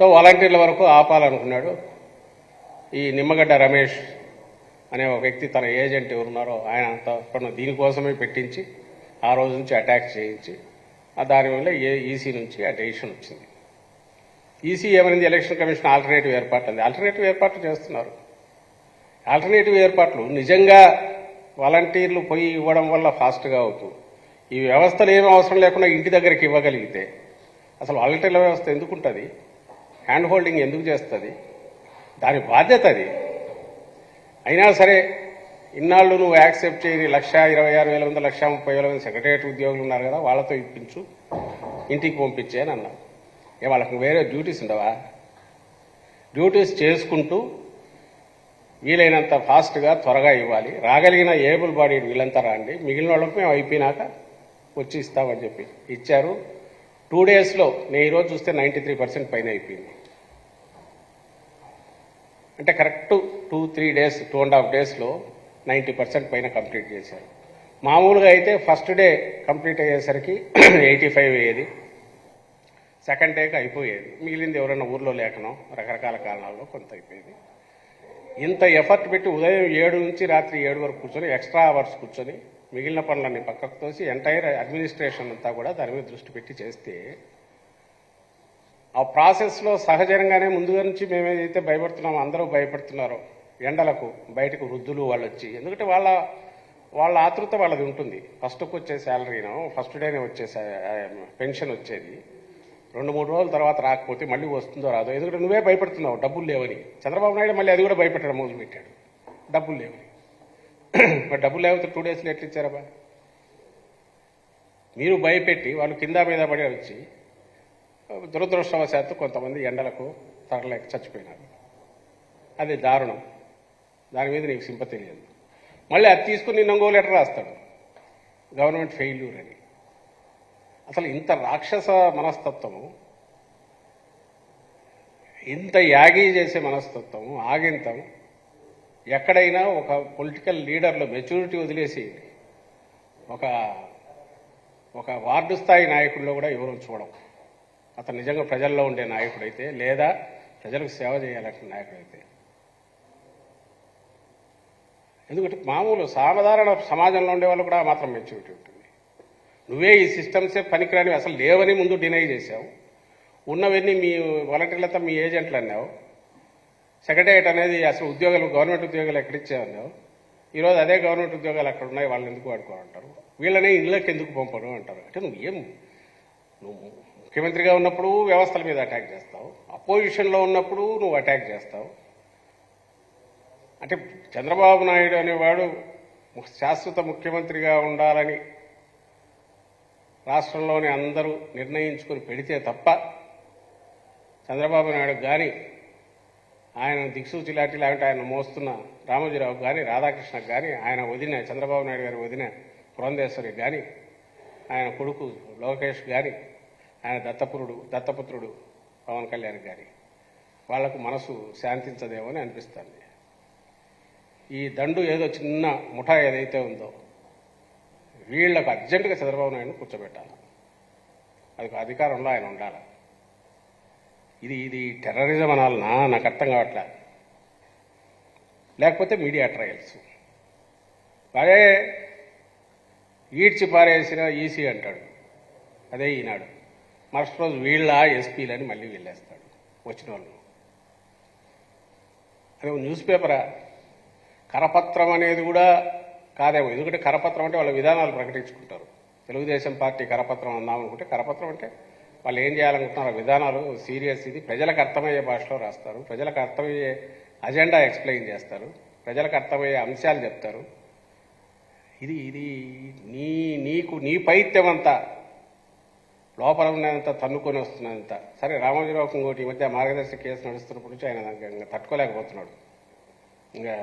So వాలంటీర్ల వరకు ఆపాలనుకున్నాడు. ఈ నిమ్మగడ్డ రమేష్ అనే ఒక వ్యక్తి తన ఏజెంట్ ఎవరున్నారో ఆయన తప్పన దీనికోసమే పెట్టించి ఆ రోజు నుంచి అటాక్ చేయించి ఆ దానివల్ల ఏ ఈసీ నుంచి ఆ డెసిషన్ వచ్చింది. ఈసీ ఏమైంది ఎలక్షన్ కమిషన్ ఆల్టర్నేటివ్ ఏర్పాట్లు అంది. ఆల్టర్నేటివ్ ఏర్పాట్లు చేస్తున్నారు. ఆల్టర్నేటివ్ ఏర్పాట్లు నిజంగా వాలంటీర్లు పోయి ఇవ్వడం వల్ల ఫాస్ట్గా అవుతూ ఈ వ్యవస్థలు ఏమీ అవసరం లేకుండా ఇంటి దగ్గరికి ఇవ్వగలిగితే అసలు వాలంటీర్ల వ్యవస్థ ఎందుకు ఉంటుంది హ్యాండ్ హోల్డింగ్ ఎందుకు చేస్తుంది? దాని బాధ్యత అది. అయినా సరే ఇన్నాళ్ళు నువ్వు యాక్సెప్ట్ చేయని లక్ష ఇరవై ఆరు వేల మంది లక్ష ముప్పై వేల మంది సెక్రటేరియట్ ఉద్యోగులు ఉన్నారు కదా వాళ్ళతో ఇప్పించు. ఇంటికి పంపించే అని అన్నావు. ఏ వాళ్ళకి వేరే డ్యూటీస్ ఉండవా? డ్యూటీస్ చేసుకుంటూ వీలైనంత ఫాస్ట్గా త్వరగా ఇవ్వాలి. రాగలిగిన ఏబుల్ బాడీ వీళ్ళంతా రండి. మిగిలిన వాళ్ళకి మేము అయిపోయినాక వచ్చి ఇస్తామని చెప్పి ఇచ్చారు. టూ డేస్లో నేను ఈరోజు చూస్తే నైంటీ త్రీ పర్సెంట్ పైన అయిపోయింది. అంటే correct two three days two and half డేస్లో నైంటీ పర్సెంట్ పైన కంప్లీట్ చేశారు. మామూలుగా అయితే ఫస్ట్ డే కంప్లీట్ అయ్యేసరికి ఎయిటీ ఫైవ్ అయ్యేది. సెకండ్ డేకి అయిపోయేది. మిగిలింది ఎవరైనా ఊర్లో లేకనో రకరకాల కారణాల్లో కొంత అయిపోయింది. ఇంత ఎఫర్ట్ పెట్టి ఉదయం ఏడు నుంచి రాత్రి ఏడు వరకు కూర్చొని ఎక్స్ట్రా అవర్స్ కూర్చొని మిగిలిన పనులన్నీ పక్కకు తోసి ఎంటైర్ అడ్మినిస్ట్రేషన్ అంతా కూడా దాని మీద దృష్టి పెట్టి చేస్తే ఆ ప్రాసెస్లో సహజంగానే ముందుగా నుంచి మేము ఏదైతే భయపడుతున్నామో అందరూ భయపడుతున్నారో ఎండలకు బయటకు వృద్ధులు వాళ్ళు వచ్చి ఎందుకంటే వాళ్ళ వాళ్ళ ఆతృత వాళ్ళది ఉంటుంది. ఫస్ట్కి వచ్చే శాలరీను ఫస్ట్ డేనే వచ్చే పెన్షన్ వచ్చేది. రెండు మూడు రోజుల తర్వాత రాకపోతే మళ్ళీ వస్తుందో రాదో ఎందుకంటే నువ్వే భయపడుతున్నావు డబ్బులు లేవని. చంద్రబాబు నాయుడు మళ్ళీ అది కూడా భయపెట్టడం మొదలుపెట్టాడు. డబ్బులు లేవని. మరి డబ్బులు లేకపోతే టూ డేస్ ఎట్లా ఇచ్చారబ్బా మీరు? భయపెట్టి వాళ్ళు కింద మీద పడి వచ్చి దురదృష్టవశాత్తు కొంతమంది ఎండలకు తరలేక చచ్చిపోయినారు. అది దారుణం. దాని మీద నీకు సింపతి లేదు. మళ్ళీ అది తీసుకుని నిన్న లెటర్ రాస్తాడు. గవర్నమెంట్ ఫెయిల్యూర్ అని. అసలు ఇంత రాక్షస మనస్తత్వము ఇంత యాగి చేసే మనస్తత్వము ఆగింతం ఎక్కడైనా ఒక పొలిటికల్ లీడర్లో మెచ్యూరిటీ వదిలేసి ఒక ఒక వార్డు స్థాయి నాయకుల్లో కూడా ఎవరు చూడం అతను నిజంగా ప్రజల్లో ఉండే నాయకుడైతే లేదా ప్రజలకు సేవ చేయాలంటే నాయకుడైతే. ఎందుకంటే మామూలు సాధారణ సమాజంలో ఉండే వాళ్ళు కూడా మాత్రం మెచ్యూరిటీ ఉంటుంది. నువ్వే ఈ సిస్టమ్సే పనికిరాని అసలు లేవని ముందు డినై చేశావు. ఉన్నవన్నీ మీ వాలంటీర్లతో మీ ఏజెంట్లు అన్నావు. సెక్రటేరియట్ అనేది అసలు ఉద్యోగాలు గవర్నమెంట్ ఉద్యోగాలు ఎక్కడిచ్చావన్నావు ఈరోజు అదే గవర్నమెంట్ ఉద్యోగాలు అక్కడ ఉన్నాయి వాళ్ళని ఎందుకు వాడుకోవాలంటారు? వీళ్ళని ఇళ్ళకి ఎందుకు పంపరు అంటారు. అంటే నువ్వు ఏం నువ్వు ముఖ్యమంత్రిగా ఉన్నప్పుడు వ్యవస్థల మీద అటాక్ చేస్తావు. అపోజిషన్లో ఉన్నప్పుడు నువ్వు అటాక్ చేస్తావు. అంటే చంద్రబాబు నాయుడు అనేవాడు శాశ్వత ముఖ్యమంత్రిగా ఉండాలని రాష్ట్రంలోని అందరూ నిర్ణయించుకుని పెడితే తప్ప చంద్రబాబు నాయుడు కానీ ఆయన దిక్సూచి లాంటి లాంటి ఆయన మోస్తున్న రామోజీరావు కానీ రాధాకృష్ణకు కానీ ఆయన వదిన చంద్రబాబు నాయుడు గారి వదిన పురంధేశ్వరి కానీ ఆయన కొడుకు లోకేష్ కానీ ఆయన దత్తపురుడు దత్తపుత్రుడు పవన్ కళ్యాణ్ కానీ వాళ్ళకు మనసు శాంతించదేమో అని అనిపిస్తుంది. ఈ దండు ఏదో చిన్న ముఠా ఏదైతే ఉందో వీళ్ళకు అర్జెంటుగా చంద్రబాబు నాయుడు కూర్చోబెట్టాలి. అది అధికారంలో ఆయన ఉండాలి. ఇది ఇది టెర్రరిజం అనాలనా? నాకు అర్థం కావట్లే. లేకపోతే మీడియా ట్రయల్స్ అదే ఈడ్చి పారేసిన ఈసీ అంటాడు. అదే ఈనాడు. మరుసటి రోజు వీళ్ళ ఎస్పీలని మళ్ళీ వెళ్ళేస్తాడు వచ్చిన వాళ్ళు అదే న్యూస్ పేపరా కరపత్రం అనేది కూడా కాదేమో. ఎందుకంటే కరపత్రం అంటే వాళ్ళ విధానాలు ప్రకటించుకుంటారు. తెలుగుదేశం పార్టీ కరపత్రం అందామనుకుంటే కరపత్రం అంటే వాళ్ళు ఏం చేయాలనుకుంటున్నారు విధానాలు సీరియస్ ఇది. ప్రజలకు అర్థమయ్యే భాషలో రాస్తారు. ప్రజలకు అర్థమయ్యే అజెండా ఎక్స్ప్లెయిన్ చేస్తారు. ప్రజలకు అర్థమయ్యే అంశాలు చెప్తారు. ఇది ఇది నీ నీకు నీ పైత్యం అంతా లోపల ఉన్నంత తన్నుకొని వస్తున్నంత. సరే రామోజీరావు ఇంకోటి ఈ మధ్య మార్గదర్శక కేసు నడుస్తున్నప్పటి నుంచి ఆయన ఇంకా తట్టుకోలేకపోతున్నాడు. ఇంకా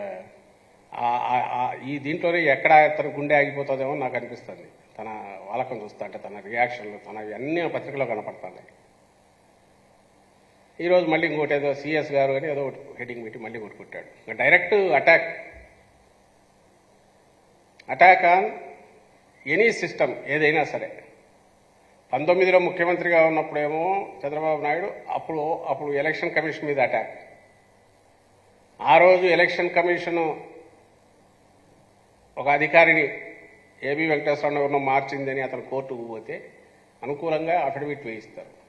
ఈ దీంట్లోనే ఎక్కడ తన గుండె ఆగిపోతుందేమో నాకు అనిపిస్తుంది. తన వాలకం చూస్తా అంటే తన రియాక్షన్లు తన అన్నీ పత్రికలో కనపడుతున్నాయి ఈరోజు మళ్ళీ ఇంకోటి ఏదో సిఎస్ గారు అని ఏదో ఒకటి హెడింగ్ పెట్టి మళ్ళీ ఒకటి కొట్టాడు direct attack attack on any system ఏదైనా సరే. పంతొమ్మిదిలో ముఖ్యమంత్రిగా ఉన్నప్పుడేమో చంద్రబాబు నాయుడు అప్పుడు అప్పుడు ఎలక్షన్ కమిషన్ మీద అటాక్ ఆ రోజు ఎలక్షన్ కమిషన్ ఒక అధికారిని ఏబి వెంకటేశ్వరరావు మార్చిందని అతను కోర్టుకు పోతే అనుకూలంగా అఫిడవిట్ వేయిస్తారు.